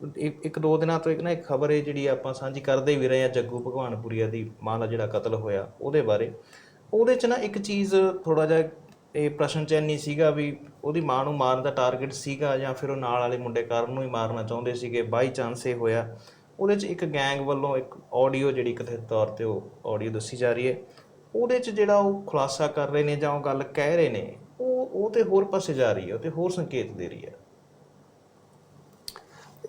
ਇੱਕ ਦੋ ਦਿਨਾਂ ਤੋਂ ਇੱਕ ਨਾ ਇੱਕ ਖਬਰ ਹੈ ਜਿਹੜੀ ਆਪਾਂ ਸਾਂਝੀ ਕਰਦੇ ਵੀ ਰਹੇ ਆ ਜੱਗੂ ਭਗਵਾਨਪੁਰੀਆ ਦੀ ਮਾਂ ਦਾ ਜਿਹੜਾ ਕਤਲ ਹੋਇਆ, ਉਹਦੇ ਬਾਰੇ। ਉਹਦੇ ਚ ਨਾ ਇੱਕ ਚੀਜ਼ ਥੋੜਾ ਜਿਹਾ ਇਹ ਪ੍ਰਸ਼ਨ ਚੈਨੀ ਸੀਗਾ ਵੀ ਉਹਦੀ ਮਾਂ ਨੂੰ ਮਾਰਨ ਦਾ ਟਾਰਗੇਟ ਸੀਗਾ ਜਾਂ ਫਿਰ ਉਹ ਨਾਲ ਵਾਲੇ ਮੁੰਡੇ ਕਰਨ ਨੂੰ ਹੀ ਮਾਰਨਾ ਚਾਹੁੰਦੇ ਸੀਗੇ, ਬਾਈ ਚਾਂਸ ਇਹ ਹੋਇਆ। ਉਹਦੇ ਚ ਇੱਕ ਗੈਂਗ ਵੱਲੋਂ ਇੱਕ ਆਡੀਓ ਜਿਹੜੀ ਕਥਿਤ ਤੌਰ ਤੇ ਉਹ ਆਡੀਓ ਦੱਸੀ ਜਾ ਰਹੀ ਹੈ। ਉਹਦੇ ਚ ਜਿਹੜਾ ਉਹ ਖੁਲਾਸਾ ਕਰ ਰਹੇ ਨੇ ਜਾਂ ਉਹ ਗੱਲ ਕਹਿ ਰਹੇ ਨੇ, ਉਹ ਉਹ ਤੇ ਹੋਰ ਪਾਸੇ ਜਾ ਰਹੀ ਹੈ, ਉਹ ਤੇ ਹੋਰ ਸੰਕੇਤ ਦੇ ਰਹੀ ਹੈ।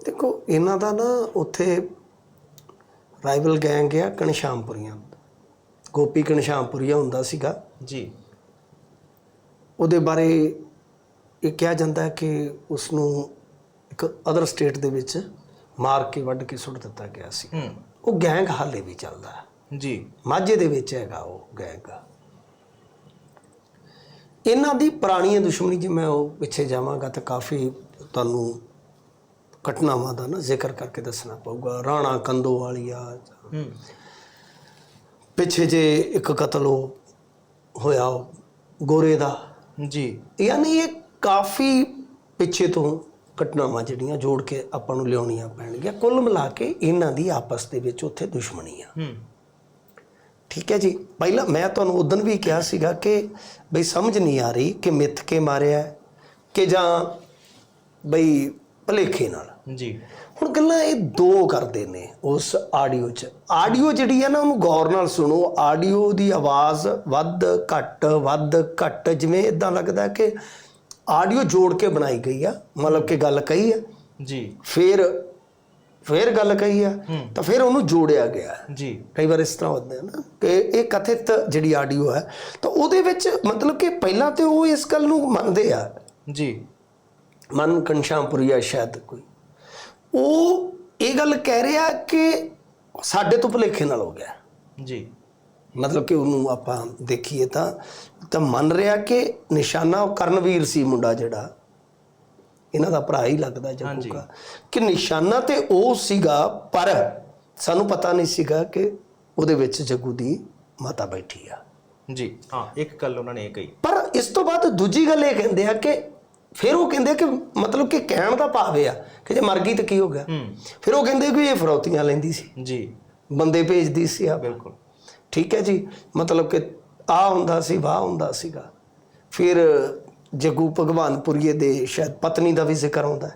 ਦੇਖੋ ਇਹਨਾਂ ਦਾ ਨਾ ਉੱਥੇ ਰਾਈਵਲ ਗੈਂਗ ਆ ਕਨਸ਼ਾਮਪੁਰੀਆਂ ਗੋਪੀ ਕਨਸ਼ਾਮਪੁਰੀਆ ਹੁੰਦਾ ਸੀਗਾ। ਜੀ। ਉਹਦੇ ਬਾਰੇ ਇਹ ਕਿਹਾ ਜਾਂਦਾ ਹੈ ਕਿ ਉਸ ਨੂੰ ਇੱਕ ਅਦਰ ਸਟੇਟ ਦੇ ਵਿੱਚ ਮਾਰ ਕੇ ਵੱਢ ਕੇ ਸੁੱਟ ਦਿੱਤਾ ਗਿਆ ਸੀ। ਉਹ ਗੈਂਗ ਹਾਲੇ ਵੀ ਚੱਲਦਾ ਹੈ। ਜੀ। ਮਾਝੇ ਦੇ ਵਿੱਚ ਹੈਗਾ ਉਹ ਗੈਂਗ ਇਹਨਾਂ ਦੀ ਪੁਰਾਣੀ ਦੁਸ਼ਮਣੀ ਜੇ ਮੈਂ ਉਹ ਪਿੱਛੇ ਜਾਵਾਂਗਾ ਤਾਂ ਕਾਫੀ ਤੁਹਾਨੂੰ ਘਟਨਾਵਾਂ ਦਾ ਨਾ ਜ਼ਿਕਰ ਕਰਕੇ ਦੱਸਣਾ ਪਊਗਾ। ਰਾਣਾ ਕੰਦੋ ਵਾਲੀਆ ਪਿੱਛੇ ਜੇ ਇੱਕ ਕਤਲ ਹੋਇਆ ਗੋਰੇ ਦਾ। ਜੀ। ਯਾਨੀ ਇਹ ਕਾਫੀ ਪਿੱਛੇ ਤੋਂ ਘਟਨਾਵਾਂ ਜਿਹੜੀਆਂ ਜੋੜ ਕੇ ਆਪਾਂ ਨੂੰ ਲਿਆਉਣੀਆਂ ਪੈਣਗੀਆਂ। ਕੁੱਲ ਮਿਲਾ ਕੇ ਇਹਨਾਂ ਦੀ ਆਪਸ ਦੇ ਵਿੱਚ ਉੱਥੇ ਦੁਸ਼ਮਣੀ ਆ। ਹੂੰ। ਠੀਕ ਹੈ ਜੀ? ਪਹਿਲਾਂ ਮੈਂ ਤੁਹਾਨੂੰ ਉਦੋਂ ਵੀ ਕਿਹਾ ਸੀਗਾ ਕਿ ਬਈ ਸਮਝ ਨਹੀਂ ਆ ਰਹੀ ਕਿ ਮਿੱਥ ਕੇ ਮਾਰਿਆ ਕਿ ਜਾਂ ਬਈ ਭਲੇਖੇ ਨਾਲ। ਜੀ। ਹੁਣ ਗੱਲਾਂ ਇਹ ਦੋ ਕਰਦੇ ਨੇ ਉਸ ਆਡੀਓ 'ਚ। ਆਡੀਓ ਜਿਹੜੀ ਹੈ ਨਾ ਉਹਨੂੰ ਗੌਰ ਨਾਲ ਸੁਣੋ। ਆਡੀਓ ਦੀ ਆਵਾਜ਼ ਵੱਧ ਘੱਟ ਵੱਧ ਘੱਟ ਜਿਵੇਂ ਇਦਾਂ ਲੱਗਦਾ ਕਿ ਆਡੀਓ ਜੋੜ ਕੇ ਬਣਾਈ ਗਈ ਆ। ਮਤਲਬ ਕਿ ਗੱਲ ਕਹੀ ਆ। ਜੀ। ਫਿਰ ਫਿਰ ਗੱਲ ਕਹੀ ਆ। ਤਾਂ ਫਿਰ ਉਹਨੂੰ ਜੋੜਿਆ ਗਿਆ। ਜੀ। ਕਈ ਵਾਰ ਇਸ ਤਰ੍ਹਾਂ ਹੁੰਦਾ ਹੈ ਨਾ ਕਿ ਇਹ ਕਥਿਤ ਜਿਹੜੀ ਆਡੀਓ ਹੈ ਤਾਂ ਉਹਦੇ ਵਿੱਚ ਮਤਲਬ ਕਿ ਪਹਿਲਾਂ ਤੇ ਉਹ ਇਸ ਗੱਲ ਨੂੰ ਮੰਨਦੇ ਆ। ਜੀ। ਮਨ ਕੰਸ਼ਾਮਪੁਰੀਆ ਸ਼ਾਇਦ ਕੋਈ। ਉਹ ਇਹ ਗੱਲ ਕਹਿ ਰਿਹਾ ਕਿ ਸਾਡੇ ਤੋਂ ਭੁਲੇਖੇ ਨਾਲ ਹੋ ਗਿਆ। ਜੀ। ਮਤਲਬ ਕਿ ਉਹਨੂੰ ਆਪਾਂ ਦੇਖੀਏ ਤਾਂ ਤਾਂ ਮੰਨ ਰਿਹਾ ਕਿ ਨਿਸ਼ਾਨਾ ਉਹ ਕਰਨਵੀਰ ਸੀ ਮੁੰਡਾ ਜਿਹੜਾ ਇਹਨਾਂ ਦਾ ਭਰਾ ਹੀ ਲੱਗਦਾ ਜੱਗੂ ਦਾ ਕਿ ਨਿਸ਼ਾਨਾ ਤੇ ਉਹ ਸੀਗਾ ਪਰ ਸਾਨੂੰ ਪਤਾ ਨਹੀਂ ਸੀਗਾ ਕਿ ਉਹਦੇ ਵਿੱਚ ਜੱਗੂ ਦੀ ਮਾਤਾ ਬੈਠੀ ਆ। ਜੀ ਹਾਂ ਇੱਕ ਗੱਲ ਉਹਨਾਂ ਨੇ ਇਹ ਕਹੀ। ਪਰ ਇਸ ਤੋਂ ਬਾਅਦ ਦੂਜੀ ਗੱਲ ਇਹ ਕਹਿੰਦੇ ਆ ਕਿ ਫਿਰ ਉਹ ਕਹਿੰਦੇ ਕਿ ਮਤਲਬ ਕਿ ਕਹਿਣ ਦਾ ਭਾਵ ਇਹ ਆ ਕਿ ਜੇ ਮਰ ਗਈ ਤਾਂ ਕੀ ਹੋ ਗਿਆ? ਫਿਰ ਉਹ ਕਹਿੰਦੇ ਕਿ ਇਹ ਫਰੌਤੀਆਂ ਲੈਂਦੀ ਸੀ। ਜੀ। ਬੰਦੇ ਭੇਜਦੀ ਸੀ ਆ ਬਿਲਕੁਲ। ਠੀਕ ਹੈ ਜੀ? ਮਤਲਬ ਕਿ ਆ ਹੁੰਦਾ ਸੀ ਵਾਹ ਹੁੰਦਾ ਸੀਗਾ। ਫਿਰ ਜੱਗੂ ਭਗਵਾਨਪੁਰੀਏ ਦੇ ਸ਼ਾਇਦ ਪਤਨੀ ਦਾ ਵੀ ਜ਼ਿਕਰ ਆਉਂਦਾ। ਹੈ।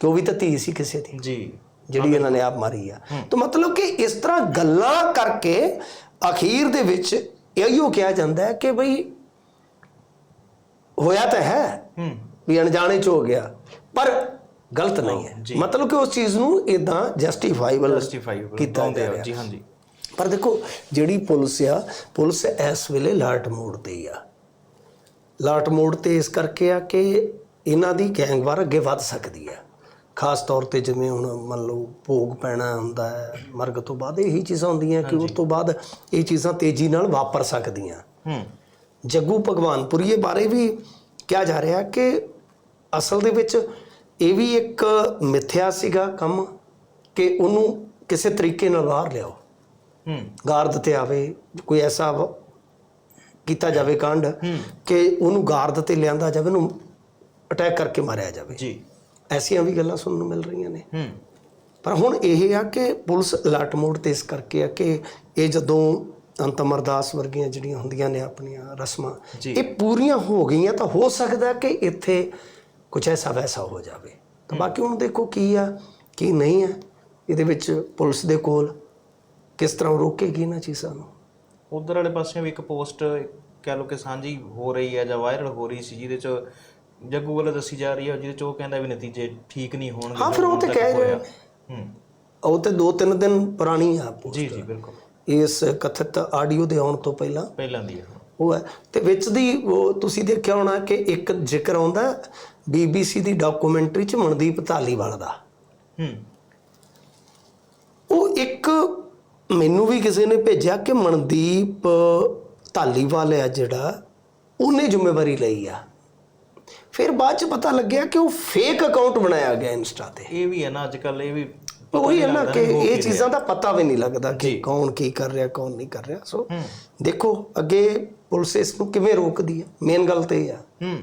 ਕਿ ਉਹ ਵੀ ਤਾਂ ਧੀ ਸੀ ਕਿਸੇ ਦੀ। ਜੀ। ਜਿਹੜੀ ਇਹਨਾਂ ਨੇ ਆਪ ਮਾਰੀ ਆ। ਤਾਂ ਮਤਲਬ ਕਿ ਇਸ ਤਰ੍ਹਾਂ ਗੱਲਾਂ ਕਰਕੇ ਅਖੀਰ ਦੇ ਵਿੱਚ ਇਹੀਓ ਕਿਹਾ ਜਾਂਦਾ ਹੈ ਕਿ ਬਈ ਹੋਇਆ ਤਾਂ ਹੂੰ। ਵੀ ਅਣਜਾਣੇ ਚ ਹੋ ਗਿਆ। ਪਰ ਗਲਤ ਨਹੀਂ ਹੈ। ਜੀ। ਮਤਲਬ ਕਿ ਉਸ ਚੀਜ਼ ਨੂੰ ਇਦਾਂ ਜਸਟੀਫਾਈਬਲ ਜਸਟੀਫਾਈਬਲ ਕੀਤਾ ਗਿਆ ਜੀ ਹਾਂਜੀ। ਪਰ ਦੇਖੋ ਜਿਹੜੀ ਪੁਲਿਸ ਆ ਪੁਲਿਸ ਇਸ ਵੇਲੇ ਲਾਟ ਮੋੜ ਤੇ ਹੀ ਆ। ਲਾਟ ਮੋੜ ਤੇ ਇਸ ਕਰਕੇ ਆ ਕਿ ਇਹਨਾਂ ਦੀ ਗੈਂਗਵਾਰ ਅੱਗੇ ਵੱਧ ਸਕਦੀ ਆ ਖਾਸ ਤੌਰ ਤੇ ਜਿਵੇਂ ਹੁਣ ਮੰਨ ਲਓ ਭੋਗ ਪੈਣਾ ਹੁੰਦਾ ਹੈ ਮਰਗ ਤੋਂ ਬਾਅਦ ਇਹੀ ਚੀਜ਼ਾਂ ਹੁੰਦੀਆਂ ਕਿ ਉਸ ਤੋਂ ਬਾਅਦ ਇਹ ਚੀਜ਼ਾਂ ਤੇਜ਼ੀ ਨਾਲ ਵਾਪਰ ਸਕਦੀਆਂ। ਹੂੰ। ਜੱਗੂ ਭਗਵਾਨਪੁਰੀਏ ਬਾਰੇ ਵੀ ਕਿਹਾ ਜਾ ਰਿਹਾ ਕਿ ਅਸਲ ਦੇ ਵਿੱਚ ਇਹ ਵੀ ਇੱਕ ਮਿੱਥਿਆ ਸੀਗਾ ਕੰਮ ਕਿ ਉਹਨੂੰ ਕਿਸੇ ਤਰੀਕੇ ਨਾਲ ਬਾਹਰ ਲਿਆਓ। ਹੂੰ। ਗਾਰਦ ਤੇ ਆਵੇ ਕੋਈ ਐਸਾ ਕੀਤਾ ਜਾਵੇ ਕਾਂਡ ਕਿ ਉਹਨੂੰ ਗਾਰਦ ਤੇ ਲਿਆਂਦਾ ਜਾਵੇ ਉਹਨੂੰ ਅਟੈਕ ਕਰਕੇ ਮਾਰਿਆ ਜਾਵੇ। ਜੀ। ਐਸੀਆਂ ਵੀ ਗੱਲਾਂ ਸੁਣਨ ਨੂੰ ਮਿਲ ਰਹੀਆਂ ਨੇ। ਹੂੰ। ਪਰ ਹੁਣ ਇਹ ਆ ਕਿ ਪੁਲਿਸ ਅਲਰਟ ਮੋਡ ਤੇ ਇਸ ਕਰਕੇ ਆ ਕਿ ਇਹ ਜਦੋਂ ਅੰਤਮ ਅਰਦਾਸ ਵਰਗੀਆਂ ਜਿਹੜੀਆਂ ਹੁੰਦੀਆਂ ਨੇ ਆਪਣੀਆਂ ਰਸਮਾਂ। ਇਹ ਪੂਰੀਆਂ ਹੋ ਗਈਆਂ ਤਾਂ ਹੋ ਸਕਦਾ ਕਿ ਇੱਥੇ ਕੁਝ ਐਸਾ ਵੈਸਾ ਹੋ ਜਾਵੇ। ਤਾਂ ਬਾਕੀ ਹੁਣ ਦੇਖੋ ਕੀ ਆ ਕੀ ਨਹੀਂ ਆ ਇਹਦੇ ਵਿੱਚ ਪੁਲਿਸ ਦੇ ਕੋਲ ਕਿਸ ਤਰ੍ਹਾਂ ਰੋਕੇਗੀ ਇਹਨਾਂ ਚੀਜ਼ਾਂ ਨੂੰ? ਉਧਰ ਵਾਲੇ ਪਾਸੇ ਵੀ ਇੱਕ ਪੋਸਟ ਕਹਿ ਲਓ ਕਿ ਸਾਂਝੀ ਹੋ ਰਹੀ ਹੈ ਜਾਂ ਵਾਇਰਲ ਹੋ ਰਹੀ ਸੀ ਜਿਹਦੇ ਚ ਜੱਗੂ ਵੱਲੋਂ ਦੱਸੀ ਜਾ ਰਹੀ ਹੈ ਜਿਹਦੇ ਚ ਉਹ ਕਹਿੰਦਾ ਵੀ ਨਤੀਜੇ ਠੀਕ ਨਹੀਂ ਹੋਣਗੇ ਹਾਂ, ਫਿਰ ਉਹ ਤੇ ਕਹਿ ਰਹੇ। ਹੂੰ। ਉਹ ਤੇ 2-3 ਦਿਨ ਪੁਰਾਣੀ ਆ post। ਜੀ ਜੀ ਬਿਲਕੁਲ। ਇਸ ਕਥਿਤ ਆਡੀਓ ਦੇ ਆਉਣ ਤੋਂ ਪਹਿਲਾਂ। ਪਹਿਲਾਂ ਦੀ ਉਹ ਹੈ। ਤੇ ਵਿੱਚ ਦੀ ਤੁਸੀਂ ਦੇਖਿਆ ਹੋਣਾ ਕਿ ਇੱਕ ਜ਼ਿਕਰ ਆਉਂਦਾ ਬੀਬੀਸੀ ਦੀ ਡਾਕੂਮੈਂਟਰੀ ਚ ਮਨਦੀਪ ਧਾਲੀਵਾਲ ਦਾ। ਹੂੰ। ਉਹ ਇੱਕ ਮੈਨੂੰ ਵੀ ਕਿਸੇ ਨੇ ਭੇਜਿਆ ਕਿ ਮਨਦੀਪ ਧਾਲੀਵਾਲ ਹੈ ਜਿਹੜਾ ਉਹਨੇ ਜ਼ਿੰਮੇਵਾਰੀ ਲਈ ਆ। ਫਿਰ ਬਾਅਦ ਚ ਪਤਾ ਲੱਗਿਆ ਕਿ ਉਹ ਫੇਕ ਅਕਾਊਂਟ ਬਣਾਇਆ ਗਿਆ ਇੰਸਟਾ ਤੇ। ਇਹ ਵੀ ਹੈ ਨਾ ਅੱਜ ਕੱਲ ਇਹ ਵੀ ਉਹੀ ਹੈ ਨਾ ਕੀ ਇਹ ਚੀਜ਼ਾਂ ਦਾ ਪਤਾ ਵੀ ਨਹੀਂ ਲੱਗਦਾ ਕਿ ਕੌਣ ਕੀ ਕਰ ਰਿਹਾ ਕੌਣ ਨਹੀਂ ਕਰ ਰਿਹਾ। ਸੋ ਦੇਖੋ ਅੱਗੇ ਪੁਲਿਸ ਇਸ ਨੂੰ ਕਿਵੇਂ ਰੋਕਦੀ ਹੈ? ਮੇਨ ਗੱਲ ਤੇ ਇਹ ਆ। ਹੂੰ।